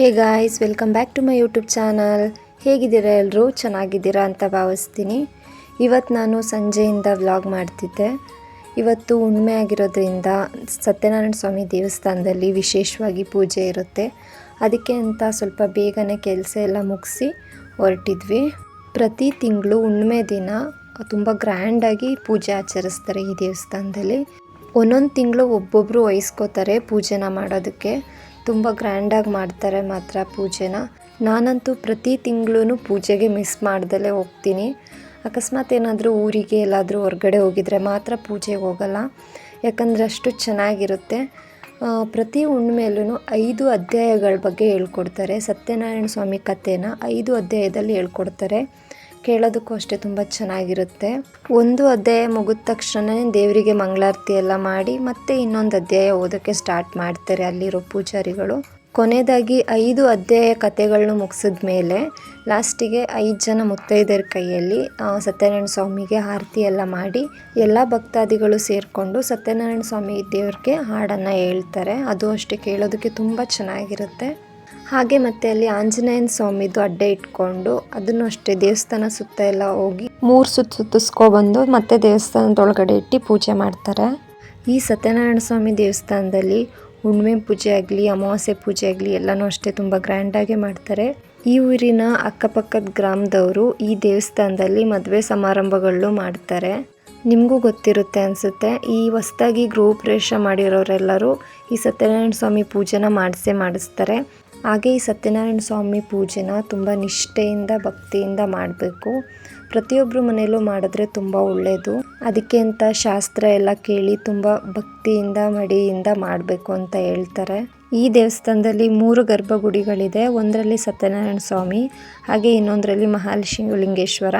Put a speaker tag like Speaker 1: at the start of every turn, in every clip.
Speaker 1: Hey guys, welcome back to my YouTube channel. ಹೇಗಿದ್ದೀರಾ ಎಲ್ಲರೂ ಚೆನ್ನಾಗಿದ್ದೀರಾ ಅಂತ ಭಾವಿಸ್ತೀನಿ. ಇವತ್ತು ನಾನು ಸಂಜೆಯಿಂದ ವ್ಲಾಗ್ ಮಾಡ್ತಿದ್ದೆ. ಇವತ್ತು ಹುಣ್ಮೆ ಆಗಿರೋದ್ರಿಂದ ಸತ್ಯನಾರಾಯಣ ಸ್ವಾಮಿ ದೇವಸ್ಥಾನದಲ್ಲಿ ವಿಶೇಷವಾಗಿ ಪೂಜೆ ಇರುತ್ತೆ. ಅದಕ್ಕೆ ಅಂತ ಸ್ವಲ್ಪ ಬೇಗನೆ ಕೆಲಸ ಎಲ್ಲ ಮುಗಿಸಿ ಹೊರಟಿದ್ವಿ. ಪ್ರತಿ ತಿಂಗಳು ಹುಣ್ಮೆ ದಿನ ತುಂಬ ಗ್ರ್ಯಾಂಡಾಗಿ ಪೂಜೆ ಆಚರಿಸ್ತಾರೆ ಈ ದೇವಸ್ಥಾನದಲ್ಲಿ. ಒಂದೊಂದು ತಿಂಗಳು ಒಬ್ಬೊಬ್ಬರು ವಹಿಸ್ಕೋತಾರೆ ಪೂಜೆನ ಮಾಡೋದಕ್ಕೆ. ತುಂಬ ಗ್ರ್ಯಾಂಡಾಗಿ ಮಾಡ್ತಾರೆ ಮಾತ್ರ ಪೂಜೆನ. ನಾನಂತೂ ಪ್ರತಿ ತಿಂಗಳೂ ಪೂಜೆಗೆ ಮಿಸ್ ಮಾಡ್ದಲೇ ಹೋಗ್ತೀನಿ. ಅಕಸ್ಮಾತ್ ಏನಾದರೂ ಊರಿಗೆ ಎಲ್ಲಾದರೂ ಹೊರಗಡೆ ಹೋಗಿದ್ರೆ ಮಾತ್ರ ಪೂಜೆಗೆ ಹೋಗಲ್ಲ. ಯಾಕಂದರೆ ಅಷ್ಟು ಚೆನ್ನಾಗಿರುತ್ತೆ. ಪ್ರತಿ ಹುಣ್ಣಿಮೆಯಲ್ಲೂ ಐದು ಅಧ್ಯಾಯಗಳ ಬಗ್ಗೆ ಹೇಳ್ಕೊಡ್ತಾರೆ. ಸತ್ಯನಾರಾಯಣ ಸ್ವಾಮಿ ಕಥೆನ ಐದು ಅಧ್ಯಾಯದಲ್ಲಿ ಹೇಳ್ಕೊಡ್ತಾರೆ. ಕೇಳೋದಕ್ಕೂ ಅಷ್ಟೇ ತುಂಬ ಚೆನ್ನಾಗಿರುತ್ತೆ. ಒಂದು ಅಧ್ಯಾಯ ಮುಗಿದ ತಕ್ಷಣ ದೇವರಿಗೆ ಮಂಗಳಾರತಿ ಎಲ್ಲ ಮಾಡಿ ಮತ್ತೆ ಇನ್ನೊಂದು ಅಧ್ಯಾಯ ಓದೋಕ್ಕೆ ಸ್ಟಾರ್ಟ್ ಮಾಡ್ತಾರೆ ಅಲ್ಲಿರೋ ಪೂಜಾರಿಗಳು. ಕೊನೆಯದಾಗಿ ಐದು ಅಧ್ಯಾಯ ಕಥೆಗಳನ್ನ ಮುಗಿಸಿದ ಮೇಲೆ ಲಾಸ್ಟಿಗೆ ಐದು ಜನ ಮುತ್ತೈದೆಯರ ಕೈಯಲ್ಲಿ ಸತ್ಯನಾರಾಯಣ ಸ್ವಾಮಿಗೆ ಆರತಿ ಎಲ್ಲ ಮಾಡಿ ಎಲ್ಲ ಭಕ್ತಾದಿಗಳು ಸೇರಿಕೊಂಡು ಸತ್ಯನಾರಾಯಣ ಸ್ವಾಮಿ ದೇವ್ರಿಗೆ ಹಾಡನ್ನು ಹೇಳ್ತಾರೆ. ಅದು ಅಷ್ಟೇ ಕೇಳೋದಕ್ಕೆ ತುಂಬ ಚೆನ್ನಾಗಿರುತ್ತೆ. ಹಾಗೆ ಮತ್ತೆ ಅಲ್ಲಿ ಆಂಜನೇಯನ ಸ್ವಾಮಿದು ಅಡ್ಡೆ ಇಟ್ಕೊಂಡು ಅದನ್ನು ಅಷ್ಟೇ ದೇವಸ್ಥಾನ ಸುತ್ತ ಎಲ್ಲ ಹೋಗಿ ಮೂರು ಸುತ್ತು ಸುತ್ತಿಸ್ಕೊಬಂದು ಮತ್ತೆ ದೇವಸ್ಥಾನದೊಳಗಡೆ ಇಟ್ಟು ಪೂಜೆ ಮಾಡ್ತಾರೆ. ಈ ಸತ್ಯನಾರಾಯಣ ಸ್ವಾಮಿ ದೇವಸ್ಥಾನದಲ್ಲಿ ಹುಣ್ಣಿಮೆ ಪೂಜೆ ಆಗಲಿ, ಅಮಾವಾಸ್ಯೆ ಪೂಜೆ ಆಗಲಿ ಎಲ್ಲನೂ ಅಷ್ಟೇ ತುಂಬ ಗ್ರ್ಯಾಂಡಾಗೆ ಮಾಡ್ತಾರೆ. ಈ ಊರಿನ ಅಕ್ಕಪಕ್ಕದ ಗ್ರಾಮದವರು ಈ ದೇವಸ್ಥಾನದಲ್ಲಿ ಮದುವೆ ಸಮಾರಂಭಗಳು ಮಾಡ್ತಾರೆ. ನಿಮಗೂ ಗೊತ್ತಿರುತ್ತೆ ಅನಿಸುತ್ತೆ, ಈ ಹೊಸದಾಗಿ ಗೃಹ ಪ್ರವೇಶ ಮಾಡಿರೋರೆಲ್ಲರೂ ಈ ಸತ್ಯನಾರಾಯಣ ಸ್ವಾಮಿ ಪೂಜೆನ ಮಾಡಿಸೇ ಮಾಡಿಸ್ತಾರೆ. ಹಾಗೆ ಈ ಸತ್ಯನಾರಾಯಣ ಸ್ವಾಮಿ ಪೂಜೆನ ತುಂಬ ನಿಷ್ಠೆಯಿಂದ, ಭಕ್ತಿಯಿಂದ ಮಾಡಬೇಕು. ಪ್ರತಿಯೊಬ್ಬರು ಮನೆಯಲ್ಲೂ ಮಾಡಿದ್ರೆ ತುಂಬ ಒಳ್ಳೆಯದು ಅದಕ್ಕೆ ಅಂತ ಶಾಸ್ತ್ರ ಎಲ್ಲ ಕೇಳಿ ತುಂಬ ಭಕ್ತಿಯಿಂದ, ಮಡಿಯಿಂದ ಮಾಡಬೇಕು ಅಂತ ಹೇಳ್ತಾರೆ. ಈ ದೇವಸ್ಥಾನದಲ್ಲಿ ಮೂರು ಗರ್ಭಗುಡಿಗಳಿದೆ. ಒಂದರಲ್ಲಿ ಸತ್ಯನಾರಾಯಣ ಸ್ವಾಮಿ, ಹಾಗೆ ಇನ್ನೊಂದರಲ್ಲಿ ಮಹಾಲಿಂಗೇಶ್ವರ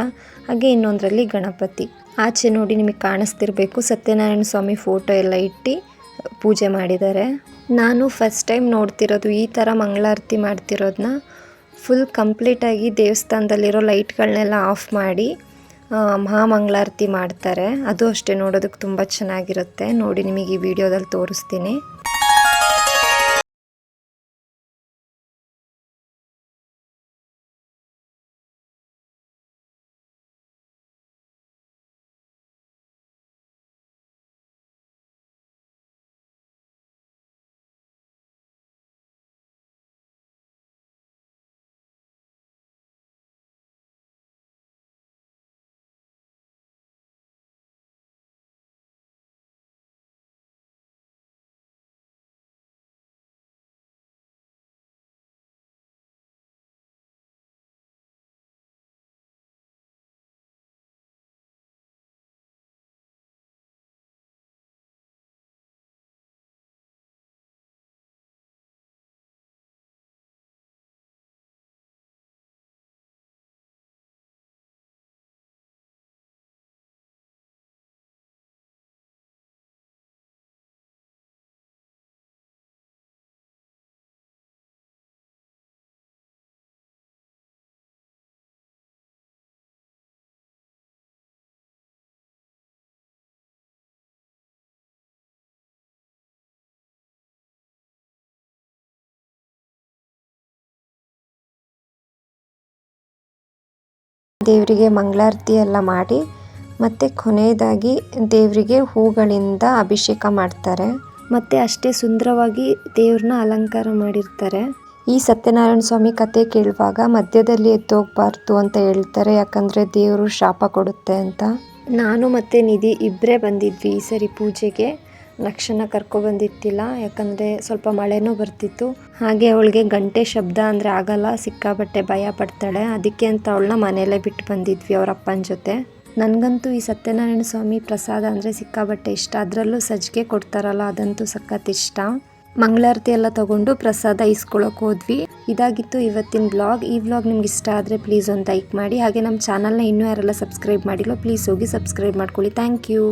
Speaker 1: ಹಾಗೆ ಇನ್ನೊಂದರಲ್ಲಿ ಗಣಪತಿ. ಆಚೆ ನೋಡಿ ನಿಮಗೆ ಕಾಣಿಸ್ತಿರ್ಬೇಕು. ಸತ್ಯನಾರಾಯಣ ಸ್ವಾಮಿ ಫೋಟೋ ಎಲ್ಲ ಇಟ್ಟು ಪೂಜೆ ಮಾಡಿದ್ದಾರೆ. ನಾನು ಫಸ್ಟ್ ಟೈಮ್ ನೋಡ್ತಿರೋದು ಈ ಥರ ಮಂಗಳಾರತಿ ಮಾಡ್ತಿರೋದನ್ನ ಫುಲ್ ಕಂಪ್ಲೀಟಾಗಿ ದೇವಸ್ಥಾನದಲ್ಲಿರೋ ಲೈಟ್ಗಳನ್ನೆಲ್ಲ ಆಫ್ ಮಾಡಿ ಮಹಾಮಂಗಳಾರತಿ ಮಾಡ್ತಾರೆ. ಅದು ಅಷ್ಟೇ ನೋಡೋದಕ್ಕೆ ತುಂಬ ಚೆನ್ನಾಗಿರುತ್ತೆ. ನೋಡಿ ನಿಮಗೆ ಈ ವಿಡಿಯೋದಲ್ಲಿ ತೋರಿಸ್ತೀನಿ. ದೇವರಿಗೆ ಮಂಗಳಾರತಿ ಎಲ್ಲ ಮಾಡಿ ಮತ್ತೆ ಕೊನೆಯದಾಗಿ ದೇವರಿಗೆ ಹೂಗಳಿಂದ ಅಭಿಷೇಕ ಮಾಡ್ತಾರೆ. ಮತ್ತೆ ಅಷ್ಟೇ ಸುಂದರವಾಗಿ ದೇವ್ರನ್ನ ಅಲಂಕಾರ ಮಾಡಿರ್ತಾರೆ. ಈ ಸತ್ಯನಾರಾಯಣ ಸ್ವಾಮಿ ಕತೆ ಕೇಳುವಾಗ ಮಧ್ಯದಲ್ಲಿ ಎದ್ದೋಗ್ಬಾರ್ದು ಅಂತ ಹೇಳ್ತಾರೆ ಯಾಕಂದರೆ ದೇವರು ಶಾಪ ಕೊಡುತ್ತೆ ಅಂತ. ನಾನು ಮತ್ತೆ ನಿಧಿ ಇಬ್ಬರೇ ಬಂದಿದ್ವಿ ಈ ಸರಿ ಪೂಜೆಗೆ. ಲಕ್ಷಣ ಕರ್ಕೊಬಂದಿತ್ತಿಲ್ಲ ಯಾಕಂದರೆ ಸ್ವಲ್ಪ ಮಳೆನೂ ಬರ್ತಿತ್ತು. ಹಾಗೆ ಅವಳಿಗೆ ಗಂಟೆ ಶಬ್ದ ಅಂದರೆ ಆಗಲ್ಲ ಸಿಕ್ಕಾಬಟ್ಟೆ ಭಯ ಪಡ್ತಾಳೆ. ಅದಕ್ಕೆ ಅಂತ ಅವಳನ್ನ ಮನೆಯಲ್ಲೇ ಬಿಟ್ಟು ಬಂದಿದ್ವಿ ಅವ್ರ ಅಪ್ಪನ ಜೊತೆ. ನನಗಂತೂ ಈ ಸತ್ಯನಾರಾಯಣ ಸ್ವಾಮಿ ಪ್ರಸಾದ ಅಂದರೆ ಸಿಕ್ಕಾಬಟ್ಟೆ ಇಷ್ಟ. ಅದರಲ್ಲೂ ಸಜ್ಜಿಗೆ ಕೊಡ್ತಾರಲ್ಲ, ಅದಂತೂ ಸಖತ್ ಇಷ್ಟ. ಮಂಗಳಾರತಿ ಎಲ್ಲ ತಗೊಂಡು ಪ್ರಸಾದ ಇಸ್ಕೊಳಕ್ಕೆ ಹೋದ್ವಿ. ಇದಾಗಿತ್ತು ಇವತ್ತಿನ ಬ್ಲಾಗ್ ಈ ಬ್ಲಾಗ್ ನಿಮ್ಗೆ ಇಷ್ಟ ಆದರೆ ಪ್ಲೀಸ್ ಒಂದು ಲೈಕ್ ಮಾಡಿ. ಹಾಗೆ ನಮ್ಮ ಚಾನಲ್ನ ಇನ್ನೂ ಯಾರೆಲ್ಲ ಸಬ್ಸ್ಕ್ರೈಬ್ ಮಾಡಿಲ್ಲ ಪ್ಲೀಸ್ ಹೋಗಿ ಸಬ್ಸ್ಕ್ರೈಬ್ ಮಾಡ್ಕೊಳ್ಳಿ. Thank you